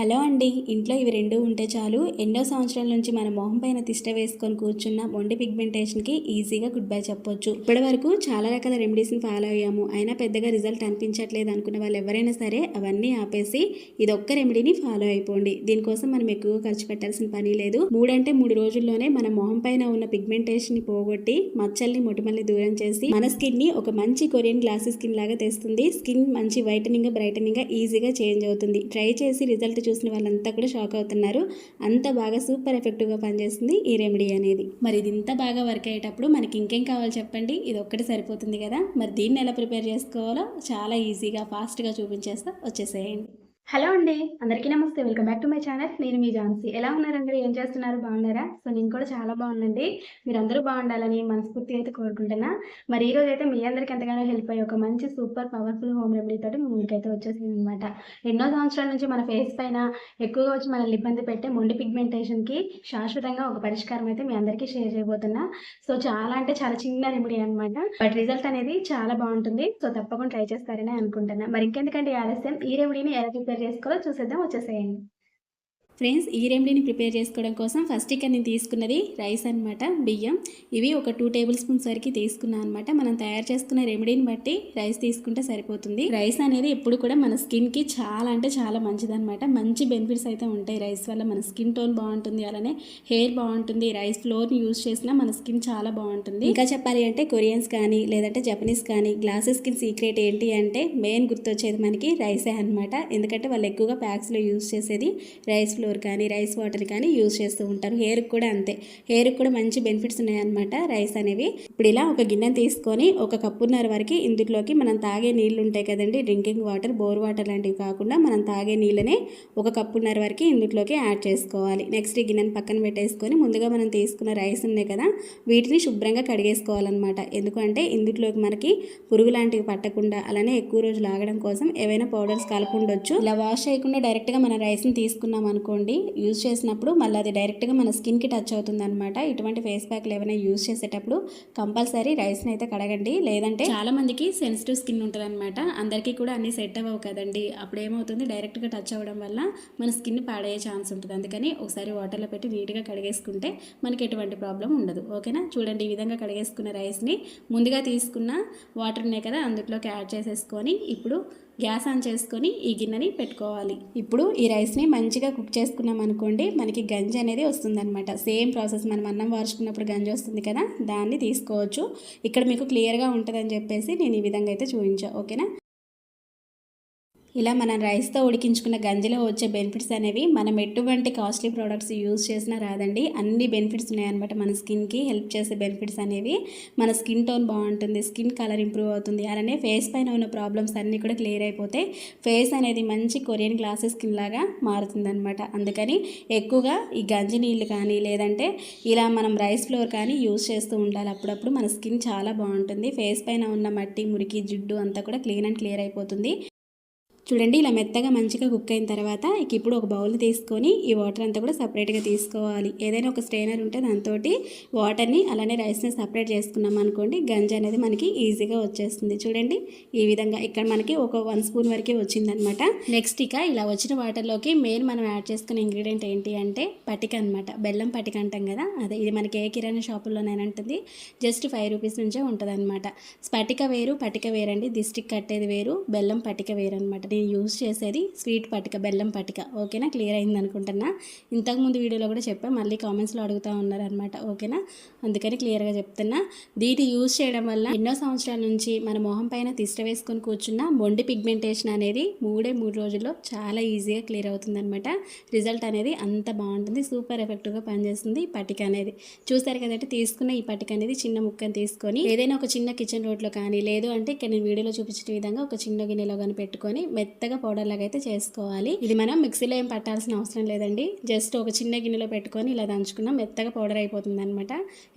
Hello అండి. ఇంట్లో ఇవి రెండు ఉంటే చాలు. ఎన్నో సంవత్సరాల నుంచి మన మొహం పైన తిష్ట వేసుకొని కూర్చున్న మొండి పిగ్మెంటేషన్కి ఈజీగా గుడ్ బై చెప్పొచ్చు. ఇప్పటి వరకు చాలా రకాల రెమెడీస్ని ఫాలో అయ్యాము. అయినా పెద్దగా రిజల్ట్ అనిపించట్లేదు అనుకున్న వాళ్ళు ఎవరైనా సరే అవన్నీ ఆపేసి ఇది ఒక్క రెమెడీని ఫాలో అయిపోండి. దీనికోసం మనం ఎక్కువ ఖర్చు పెట్టాల్సిన పని లేదు. మూడంటే మూడు రోజుల్లోనే మన మొహం పైన ఉన్న పిగ్మెంటేషన్ని పోగొట్టి మచ్చల్ని మొటిమల్ని దూరం చేసి మన స్కిన్ని ఒక మంచి కొరియన్ గ్లాసీ స్కిన్ లాగా తెస్తుంది. స్కిన్ మంచి వైటనింగ్ బ్రైటనింగ్గా ఈజీగా చేంజ్ అవుతుంది. ట్రై చేసి రిజల్ట్ చూసిన వాళ్ళంతా కూడా షాక్ అవుతున్నారు. అంత బాగా సూపర్ ఎఫెక్టివ్గా పనిచేస్తుంది ఈ రెమెడీ అనేది. మరి ఇది ఇంత బాగా వర్క్ అయ్యేటప్పుడు మనకి ఇంకేం కావాలి చెప్పండి? ఇది ఒక్కటి సరిపోతుంది కదా? మరి దీన్ని ఎలా ప్రిపేర్ చేసుకోవాలో చాలా ఈజీగా ఫాస్ట్గా చూపించేస్తా. వచ్చేసేయండి. హలో అండి అందరికీ నమస్తే. Welcome back to my channel. నేను మీ జాన్సీ ఎలా ఉన్నారండి? ఏం చేస్తున్నారు? బాగున్నారా? సో నేను కూడా చాలా బాగుందండి మీరందరూ బాగుండాలని మనస్ఫూర్తి అయితే కోరుకుంటున్నా. మరి ఈ రోజు అయితే మీ అందరికీ ఎంతగానో హెల్ప్ అయ్యి ఒక మంచి సూపర్ పవర్ఫుల్ హోమ్ రెమెడీ తోటి మీ ముందుకైతే వచ్చేసింది అనమాట ఎన్నో సంవత్సరాల నుంచి మన ఫేస్ పైన ఎక్కువగా వచ్చి మనల్ని ఇబ్బంది పెట్టే మొండి పిగ్మెంటేషన్కి శాశ్వతంగా ఒక పరిష్కారం అయితే మీ అందరికీ షేర్ చేయబోతున్నా. సో చాలా అంటే చాలా చిన్న రెమెడీ అనమాట బట్ రిజల్ట్ అనేది చాలా బాగుంటుంది. సో తప్పకుండా ట్రై చేస్తారని అనుకుంటున్నా. మరి ఇంకెందుకంటే ఆలస్యం? ఈ రెమెడీని ఎలా ప్రిపేర్ చేసుకోవాలో చూసేద్దాం వచ్చేసేయండి ఫ్రెండ్స్ ఈ రెమెడీని ప్రిపేర్ చేసుకోవడం కోసం ఫస్ట్ ఇక్కడ నేను తీసుకున్నది రైస్ అనమాట బియ్యం. ఇవి ఒక టూ టేబుల్ స్పూన్స్ వరకు తీసుకున్నాను అనమాట మనం తయారు చేసుకున్న రెమెడీని బట్టి రైస్ తీసుకుంటే సరిపోతుంది. రైస్ అనేది ఎప్పుడు కూడా మన స్కిన్కి చాలా అంటే చాలా మంచిదన్నమాట. మంచి బెనిఫిట్స్ అయితే ఉంటాయి రైస్ వల్ల. మన స్కిన్ టోన్ బాగుంటుంది అలానే హెయిర్ బాగుంటుంది. రైస్ ఫ్లోర్ని యూజ్ చేసినా మన స్కిన్ చాలా బాగుంటుంది. ఇంకా చెప్పాలి అంటే కొరియన్స్ కానీ లేదంటే జపనీస్ కానీ గ్లాసెస్ స్కిన్ సీక్రెట్ ఏంటి అంటే మెయిన్ గుర్తొచ్చేది మనకి రైసే అనమాట ఎందుకంటే వాళ్ళు ఎక్కువగా ప్యాక్స్లో యూజ్ చేసేది రైస్ ఫ్లోర్ కానీ రైస్ వాటర్ కానీ యూజ్ చేస్తూ ఉంటారు. హెయిర్కి కూడా అంతే. హెయిర్కి కూడా మంచి బెనిఫిట్స్ ఉన్నాయన్నమాట రైస్ అనేవి. ఇప్పుడు ఇలా ఒక గిన్నె తీసుకొని ఒక కప్పున్నర వరకు ఇందులోకి మనం తాగే నీళ్ళు ఉంటాయి కదండి. డ్రింకింగ్ వాటర్ బోర్ వాటర్ లాంటివి కాకుండా మనం తాగే నీళ్ళనే ఒక కప్పున్నర వరకు ఇందులోకి యాడ్ చేసుకోవాలి. నెక్స్ట్ ఈ గిన్నెను పక్కన పెట్టేసుకొని ముందుగా మనం తీసుకున్న రైస్ ఉన్నాయి కదా వీటిని శుభ్రంగా కడిగేసుకోవాలన్నమాట. ఎందుకంటే ఇందులోకి మనకి పురుగు లాంటివి పట్టకుండా అలానే ఎక్కువ రోజులు ఆగడం కోసం ఏవైనా పౌడర్స్ కలుపుండొచ్చు. ఇలా వాష్ చేయకుండా డైరెక్ట్గా మన రైస్ని తీసుకున్నాం అనుకోండి యూజ్ చేసినప్పుడు మళ్ళీ అది డైరెక్ట్గా మన స్కిన్కి టచ్ అవుతుంది అనమాట ఇటువంటి ఫేస్ ప్యాక్లు ఏమైనా యూజ్ చేసేటప్పుడు కంపల్సరీ రైస్ని అయితే కడగండి. లేదంటే చాలా మందికి సెన్సిటివ్ స్కిన్ ఉంటుంది అనమాట అందరికీ కూడా అన్ని సెట్ అవ్వవు కదండి. అప్పుడు ఏమవుతుంది? డైరెక్ట్గా టచ్ అవ్వడం వల్ల మన స్కిన్ పాడయ్యే ఛాన్స్ ఉంటుంది. అందుకని ఒకసారి వాటర్లో పెట్టి నీట్గా కడిగేసుకుంటే మనకి ఎటువంటి ప్రాబ్లం ఉండదు. ఓకేనా? చూడండి ఈ విధంగా కడిగేసుకున్న రైస్ని ముందుగా తీసుకున్న వాటర్నే కదా అందులోకి యాడ్ చేసేసుకొని ఇప్పుడు గ్యాస్ ఆన్ చేసుకొని ఈ గిన్నెని పెట్టుకోవాలి. ఇప్పుడు ఈ రైస్ని మంచిగా కుక్ చేసుకున్నాం అనుకోండి మనకి గంజి అనేది వస్తుందన్నమాట. సేమ్ ప్రాసెస్ మనం అన్నం వార్చుకున్నప్పుడు గంజి వస్తుంది కదా దాన్ని తీసుకోవచ్చు. ఇక్కడ మీకు క్లియర్గా ఉంటుందని చెప్పేసి నేను ఈ విధంగా అయితే చూపించా. ఓకేనా? ఇలా మనం రైస్తో ఉడికించుకున్న గంజిలో వచ్చే బెనిఫిట్స్ అనేవి మనం ఎటువంటి కాస్ట్లీ ప్రోడక్ట్స్ యూజ్ చేసినా రాదండి. అన్ని బెనిఫిట్స్ ఉన్నాయన్నమాట మన స్కిన్కి. హెల్ప్ చేసే బెనిఫిట్స్ అనేవి మన స్కిన్ టోన్ బాగుంటుంది స్కిన్ కలర్ ఇంప్రూవ్ అవుతుంది. అలానే ఫేస్ పైన ఉన్న ప్రాబ్లమ్స్ అన్నీ కూడా క్లియర్ అయిపోతే ఫేస్ అనేది మంచి కొరియన్ గ్లాసెస్ స్కిన్ లాగా మారుతుందన్నమాట. అందుకని ఎక్కువగా ఈ గంజి నీళ్ళు కానీ లేదంటే ఇలా మనం రైస్ ఫ్లోర్ కానీ యూజ్ చేస్తూ ఉండాలి. అప్పుడప్పుడు మన స్కిన్ చాలా బాగుంటుంది. ఫేస్ పైన ఉన్న మట్టి మురికి జిడ్డు అంతా కూడా క్లీన్ అండ్ క్లియర్ అయిపోతుంది. చూడండి ఇలా మెత్తగా మంచిగా కుక్ అయిన తర్వాత ఇక ఇప్పుడు ఒక బౌల్ తీసుకొని ఈ వాటర్ అంతా కూడా సపరేట్గా తీసుకోవాలి. ఏదైనా ఒక స్ట్రైనర్ ఉంటే దాంతో వాటర్ని అలానే రైస్ని సపరేట్ చేసుకున్నాం అనుకోండి గంజ అనేది మనకి ఈజీగా వచ్చేస్తుంది. చూడండి ఈ విధంగా ఇక్కడ మనకి ఒక వన్ స్పూన్ వరకే వచ్చిందనమాట. నెక్స్ట్ ఇక ఇలా వచ్చిన వాటర్లోకి మెయిన్ మనం యాడ్ చేసుకునే ఇంగ్రీడియంట్ ఏంటి అంటే పటిక అనమాట బెల్లం పటిక అంటాం కదా అదే ఇది మనకి ఏ కిరాణా షాపుల్లోనేనంటుంది జస్ట్ ఫైవ్ రూపీస్ నుంచే ఉంటుంది అనమాట స్పటిక వేరు పటిక వేరండి. దిష్టికి కట్టేది వేరు బెల్లం పటిక వేరు అనమాట నేను యూజ్ చేసేది స్వీట్ పటిక బెల్లం పటిక. ఓకేనా క్లియర్ అయింది అనుకుంటున్నా. ఇంతకుముందు వీడియోలో కూడా చెప్పాను మళ్ళీ కామెంట్స్లో అడుగుతూ ఉన్నారనమాట ఓకేనా అందుకని క్లియర్గా చెప్తున్నా. దీన్ని యూజ్ చేయడం వల్ల ఎన్నో సంవత్సరాల నుంచి మన మొహం పైన తిష్ట వేసుకొని కూర్చున్న మొండి పిగ్మెంటేషన్ అనేది మూడే మూడు రోజుల్లో చాలా ఈజీగా క్లియర్ అవుతుందనమాట రిజల్ట్ అనేది అంత బాగుంటుంది. సూపర్ ఎఫెక్టివ్గా పనిచేస్తుంది ఈ పటిక అనేది. చూస్తారు కదంటే తీసుకున్న ఈ పటిక అనేది చిన్న ముక్కని తీసుకొని ఏదైనా ఒక చిన్న కిచెన్ రోడ్లో కానీ లేదు అంటే ఇక్కడ నేను వీడియోలో చూపించిన విధంగా ఒక చిన్న గిన్నెలో కానీ పెట్టుకొని మెత్తగా పౌడర్ లాగా అయితే చేసుకోవాలి. ఇది మనం మిక్సీలో ఏం పట్టాల్సిన అవసరం లేదండి. జస్ట్ ఒక చిన్న గిన్నెలో పెట్టుకొని ఇలా దంచుకున్నాం. మెత్తగా పౌడర్ అయిపోతుంది అనమాట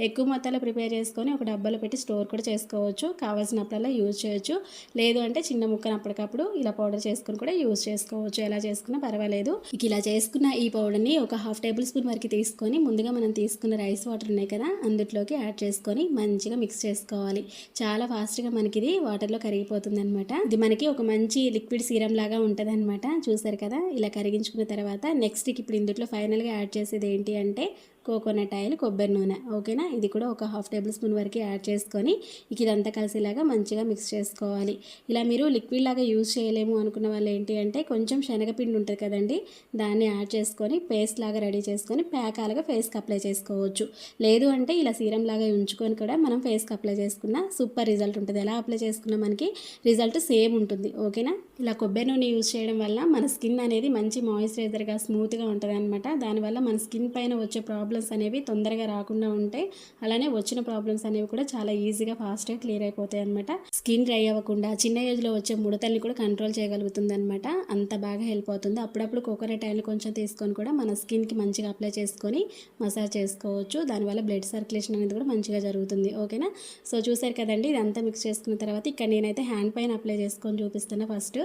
ఎక్కువ మొత్తంలో ప్రిపేర్ చేసుకొని ఒక డబ్బాలో పెట్టి స్టోర్ కూడా చేసుకోవచ్చు. కావాల్సినప్పుడల్లా యూజ్ చేయొచ్చు. లేదు అంటే చిన్న ముక్కను అప్పటికప్పుడు ఇలా పౌడర్ చేసుకొని కూడా యూజ్ చేసుకోవచ్చు. ఎలా చేసుకున్నా పర్వాలేదు. ఇక ఇలా చేసుకున్న ఈ పౌడర్ని ఒక హాఫ్ టేబుల్ స్పూన్ వరకు తీసుకొని ముందుగా మనం తీసుకున్న రైస్ వాటర్ ఉన్నాయి కదా అందులోకి యాడ్ చేసుకొని మంచిగా మిక్స్ చేసుకోవాలి. చాలా ఫాస్ట్గా మనకి ఇది వాటర్లో కరిగిపోతుంది అనమాట ఇది మనకి ఒక మంచి లిక్విడ్ సీరం లాగా ఉంటుంది అనమాట చూసారు కదా? ఇలా కరిగించుకున్న తర్వాత నెక్స్ట్కి ఇప్పుడు ఇందులో ఫైనల్గా యాడ్ చేసేది ఏంటి అంటే కోకోనట్ ఆయిల్ కొబ్బరి నూనె ఓకేనా? ఇది కూడా ఒక హాఫ్ టేబుల్ స్పూన్ వరకు యాడ్ చేసుకొని ఇక ఇదంతా కలిసేలాగా మంచిగా మిక్స్ చేసుకోవాలి. ఇలా మీరు లిక్విడ్ లాగా యూజ్ చేయలేము అనుకున్న వాళ్ళు ఏంటి అంటే కొంచెం శనగపిండి ఉంటుంది కదండి దాన్ని యాడ్ చేసుకొని పేస్ట్ లాగా రెడీ చేసుకొని ప్యాకాలుగా ఫేస్కి అప్లై చేసుకోవచ్చు. లేదు అంటే ఇలా సీరం లాగా ఉంచుకొని కూడా మనం ఫేస్కి అప్లై చేసుకున్న సూపర్ రిజల్ట్ ఉంటుంది. ఎలా అప్లై చేసుకున్నా మనకి రిజల్ట్ సేమ్ ఉంటుంది ఓకేనా? ఇలా కొబ్బరి నూనె యూజ్ చేయడం వల్ల మన స్కిన్ అనేది మంచి మాయిశ్చరైజర్గా స్మూత్గా ఉంటుంది అనమాట దానివల్ల మన స్కిన్ పైన వచ్చే ప్రాబ్లమ్స్ అనేవి తొందరగా రాకుండా ఉంటాయి. అలానే వచ్చిన ప్రాబ్లమ్స్ అనేవి కూడా చాలా ఈజీగా ఫాస్ట్గా క్లియర్ అయిపోతాయి అనమాట స్కిన్ డ్రై అవ్వకుండా చిన్న ఏజ్లో వచ్చే ముడతల్ని కూడా కంట్రోల్ చేయగలుగుతుంది అనమాట అంత బాగా హెల్ప్ అవుతుంది. అప్పుడప్పుడు కోకోనట్ ఆయిల్ కొంచెం తీసుకొని కూడా మన స్కిన్కి మంచిగా అప్లై చేసుకొని మసాజ్ చేసుకోవచ్చు. దానివల్ల బ్లడ్ సర్క్యులేషన్ అనేది కూడా మంచిగా జరుగుతుంది. ఓకేనా? సో చూసారు కదండి ఇదంతా మిక్స్ చేసుకున్న తర్వాత ఇక్కడ నేనైతే హ్యాండ్ పైన అప్లై చేసుకొని చూపిస్తున్నా ఫస్ట్.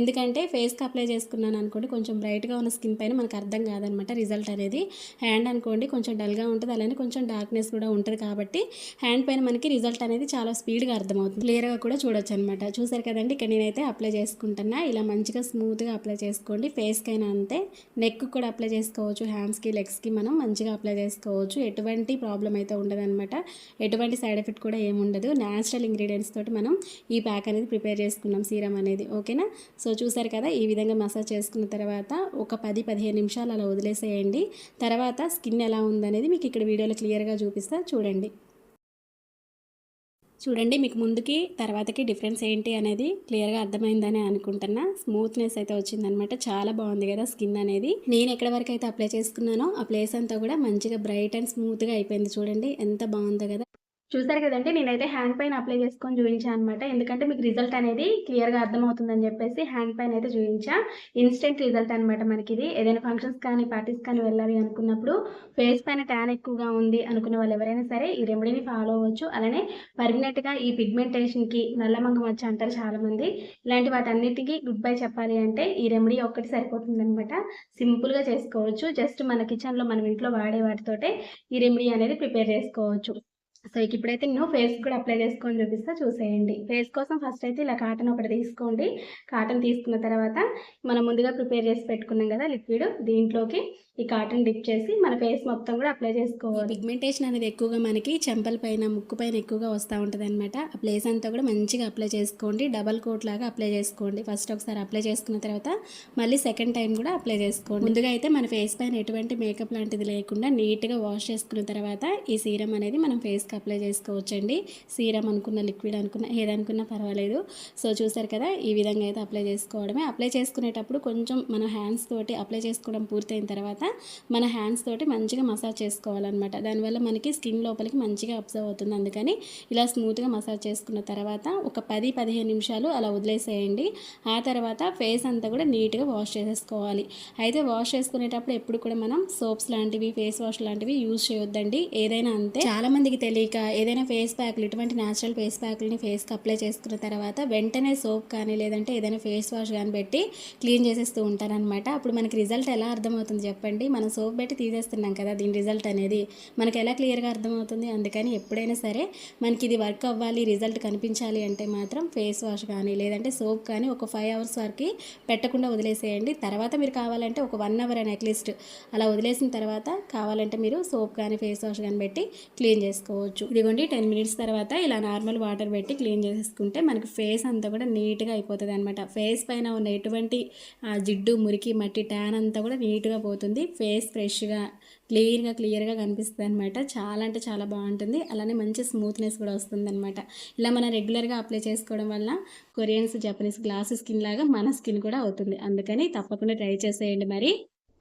ఎందుకంటే ఫేస్కి అప్లై చేసుకున్నాను అనుకోండి కొంచెం బ్రైట్గా ఉన్న స్కిన్ పైన మనకు అర్థం కాదనమాట రిజల్ట్ అనేది. హ్యాండ్ అనుకోండి కొంచెం డల్గా ఉంటుంది అలానే కొంచెం డార్క్నెస్ కూడా ఉంటుంది కాబట్టి హ్యాండ్ పైన మనకి రిజల్ట్ అనేది చాలా స్పీడ్గా అర్థమవుతుంది. క్లియర్గా కూడా చూడొచ్చు అనమాట చూసారు కదండి ఇక్కడ నేనైతే అప్లై చేసుకుంటున్నా. ఇలా మంచిగా స్మూత్గా అప్లై చేసుకోండి. ఫేస్కి అయినా అంతే. నెక్ కూడా అప్లై చేసుకోవచ్చు. హ్యాండ్స్కి లెగ్స్కి మనం మంచిగా అప్లై చేసుకోవచ్చు. ఎటువంటి ప్రాబ్లం అయితే ఉండదన్నమాట ఎటువంటి సైడ్ ఎఫెక్ట్ కూడా ఏముండదు న్యాచురల్ ఇంగ్రీడియంట్స్ తోటి మనం ఈ ప్యాక్ అనేది ప్రిపేర్ చేసుకున్నాం సీరం అనేది. ఓకేనా సో చూసారు కదా ఈ విధంగా మసాజ్ చేసుకున్న తర్వాత ఒక పది పదిహేను నిమిషాలు అలా వదిలేసేయండి. తర్వాత స్కిన్ ఎలా ఉందనేది మీకు ఇక్కడ వీడియోలో క్లియర్గా చూపిస్తా. చూడండి. చూడండి మీకు ముందుకి తర్వాతకి డిఫరెన్స్ ఏంటి అనేది క్లియర్గా అర్థమైందని అనుకుంటున్నా. స్మూత్నెస్ అయితే వచ్చిందనమాట. చాలా బాగుంది కదా స్కిన్ అనేది. నేను ఎక్కడ వరకు అయితే అప్లై చేసుకున్నానో ఆ ప్లేస్ అంతా కూడా మంచిగా బ్రైట్ అండ్ స్మూత్గా అయిపోయింది చూడండి. ఎంత బాగుందో కదా. చూసారు కదండి నేనైతే హ్యాండ్ పైన అప్లై చేసుకొని చూపించాను అనమాట ఎందుకంటే మీకు రిజల్ట్ అనేది క్లియర్గా అర్థమవుతుందని చెప్పేసి హ్యాండ్ పైన అయితే చూపించా. ఇన్స్టెంట్ రిజల్ట్ అనమాట మనకి ఇది ఏదైనా ఫంక్షన్స్ కానీ పార్టీస్ కానీ వెళ్ళాలి అనుకున్నప్పుడు ఫేస్ పైన ట్యాన్ ఎక్కువగా ఉంది అనుకునే వాళ్ళు ఎవరైనా సరే ఈ రెమెడీని ఫాలో అవ్వచ్చు. అలానే పర్మనెంట్గా ఈ పిగ్మెంటేషన్కి నల్లమంగం వచ్చి అంటారు చాలామంది. ఇలాంటి వాటన్నిటికీ గుడ్ బై చెప్పాలి అంటే ఈ రెమెడీ ఒక్కటి సరిపోతుంది అనమాట సింపుల్గా చేసుకోవచ్చు. జస్ట్ మన కిచెన్లో మనం ఇంట్లో వాడే వాటితోటే ఈ రెమెడీ అనేది ప్రిపేర్ చేసుకోవచ్చు. సో ఇక ఇప్పుడైతే నేను ఫేస్ కూడా అప్లై చేసుకొని చూపిస్తా చూసేయండి. ఫేస్ కోసం ఫస్ట్ అయితే ఇలా కాటన్ ఒకటి తీసుకోండి. కాటన్ తీసుకున్న తర్వాత మనం ముందుగా ప్రిపేర్ చేసి పెట్టుకున్నాం కదా లిక్విడ్. దీంట్లోకి ఈ కాటన్ డిప్ చేసి మన ఫేస్ మొత్తం కూడా అప్లై చేసుకోవాలి. పిగ్మెంటేషన్ అనేది ఎక్కువగా మనకి చెంపల పైన ముక్కు పైన ఎక్కువగా వస్తూ ఉంటుంది అనమాట ఆ ప్లేస్ అంతా కూడా మంచిగా అప్లై చేసుకోండి. డబల్ కోట్ లాగా అప్లై చేసుకోండి. ఫస్ట్ ఒకసారి అప్లై చేసుకున్న తర్వాత మళ్ళీ సెకండ్ టైం కూడా అప్లై చేసుకోండి. ముందుగా అయితే మన ఫేస్ పైన ఎటువంటి మేకప్ లాంటిది లేకుండా నీట్గా వాష్ చేసుకున్న తర్వాత ఈ సీరం అనేది మనం ఫేస్కి అప్లై చేసుకోవచ్చండి. సీరం అనుకున్న లిక్విడ్ అనుకున్న ఏదనుకున్నా పర్వాలేదు. సో చూసారు కదా ఈ విధంగా అయితే అప్లై చేసుకోవడమే. అప్లై చేసుకునేటప్పుడు కొంచెం మన హ్యాండ్స్ తోటి అప్లై చేసుకోవడం పూర్తయిన తర్వాత మన హ్యాండ్స్ తోటి మంచిగా మసాజ్ చేసుకోవాలన్నమాట. దానివల్ల మనకి స్కిన్ లోపలికి మంచిగా అబ్జర్వ్ అవుతుంది. అందుకని ఇలా స్మూత్గా మసాజ్ చేసుకున్న తర్వాత ఒక పది పదిహేను నిమిషాలు అలా వదిలేసేయండి. ఆ తర్వాత ఫేస్ అంతా కూడా నీట్గా వాష్ చేసేసుకోవాలి. అయితే వాష్ చేసుకునేటప్పుడు ఎప్పుడు కూడా మనం సోప్స్ లాంటివి ఫేస్ వాష్ లాంటివి యూజ్ చేయొద్దండి. ఏదైనా అంతే. చాలా మందికి తెలియక ఏదైనా ఫేస్ ప్యాక్లు ఇటువంటి న్యాచురల్ ఫేస్ ప్యాక్లని ఫేస్కి అప్లై చేసుకున్న తర్వాత వెంటనే సోప్ కానీ లేదంటే ఏదైనా ఫేస్ వాష్ కానీ పెట్టి క్లీన్ చేసేస్తూ ఉంటారనమాట అప్పుడు మనకి రిజల్ట్ ఎలా అర్థమవుతుంది చెప్పండి? మనం సోప్ పెట్టి తీసేస్తున్నాం కదా దీని రిజల్ట్ అనేది మనకి ఎలా క్లియర్గా అర్థమవుతుంది? అందుకని ఎప్పుడైనా సరే మనకి ఇది వర్క్ అవ్వాలి రిజల్ట్ కనిపించాలి అంటే మాత్రం ఫేస్ వాష్ కానీ లేదంటే సోప్ కానీ ఒక ఫైవ్ అవర్స్ వరకు పెట్టకుండా వదిలేసేయండి. తర్వాత మీరు కావాలంటే ఒక వన్ అవర్ అని అట్లీస్ట్ అలా వదిలేసిన తర్వాత కావాలంటే మీరు సోప్ కానీ ఫేస్ వాష్ కానీ పెట్టి క్లీన్ చేసుకోవచ్చు. ఇదిగోండి టెన్ మినిట్స్ తర్వాత ఇలా నార్మల్ వాటర్ పెట్టి క్లీన్ చేసేసుకుంటే మనకి ఫేస్ అంతా కూడా నీట్గా అయిపోతుంది అనమాట ఫేస్ పైన ఉన్న ఎటువంటి జిడ్డు మురికి మట్టి ట్యాన్ అంతా కూడా నీట్గా పోతుంది. ఫేస్ ఫ్రెష్గా క్లియర్గా క్లియర్గా కనిపిస్తుంది అనమాట చాలా అంటే చాలా బాగుంటుంది. అలానే మంచి స్మూత్నెస్ కూడా వస్తుంది అనమాట ఇలా మనం రెగ్యులర్గా అప్లై చేసుకోవడం వల్ల కొరియన్స్ జపనీస్ గ్లాస్ స్కిన్ లాగా మన స్కిన్ కూడా అవుతుంది. అందుకని తప్పకుండా ట్రై చేసేయండి మరి.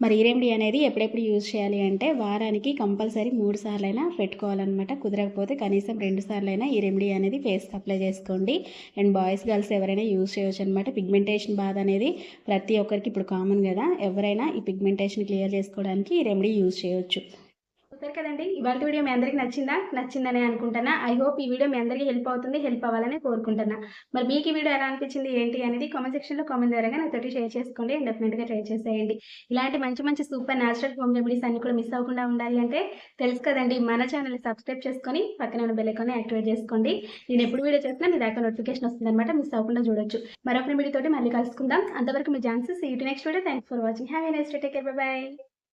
మరి ఈ రెమెడీ అనేది ఎప్పుడెప్పుడు యూజ్ చేయాలి అంటే వారానికి కంపల్సరీ మూడు సార్లైనా పెట్టుకోవాలన్నమాట. కుదరకపోతే కనీసం రెండు సార్లైనా ఈ రెమెడీ అనేది ఫేస్కి అప్లై చేసుకోండి. అండ్ బాయ్స్ గర్ల్స్ ఎవరైనా యూజ్ చేయొచ్చు అనమాట పిగ్మెంటేషన్ బాధ అనేది ప్రతి ఒక్కరికి ఇప్పుడు కామన్ కదా. ఎవరైనా ఈ పిగ్మెంటేషన్ క్లియర్ చేసుకోవడానికి ఈ రెమెడీ యూజ్ చేయొచ్చు. చూస్తారు కదండి. ఇవాళ వీడియో మీ అందరికి నచ్చిందా? నచ్చిందని అనుకుంటున్నా. ఐ హోప్ ఈ వీడియో మీ అందరికీ హెల్ప్ అవుతుంది హెల్ప్ అవ్వాలని కోరుకుంటున్నా. మరి మీకు ఈ వీడియో ఎలా అనిపించింది ఏంటి అనేది కామెంట్ సెక్షన్లో కామెంట్ ద్వారా నాతోటి షేర్ చేసుకోండి అండ్ డెఫినెట్గా ట్రై చేసేయండి. ఇలాంటి మంచి మంచి సూపర్ న్యాచురల్ హోమ్ రెమెడీస్ అన్ని కూడా మిస్ అవ్వకుండా ఉండాలి అంటే తెలుసు కదండి మన ఛానల్ సబ్స్క్రైబ్ చేసుకొని పక్కన ఉన్న బెల్ ఐకాన్ యాక్టివేట్ చేసుకోండి. నేను ఎప్పుడు వీడియో చేసినా మీ దాకా నోటిఫికేషన్ వస్తుంది అనమాట మిస్ అవ్వకుండా చూడొచ్చు. మరొక వీడియో తోటి మళ్ళీ కలుసుకుందాం. అంతవరకు మీ ఛాన్సెస్ ఈ next video thanks for watching have a next take care bye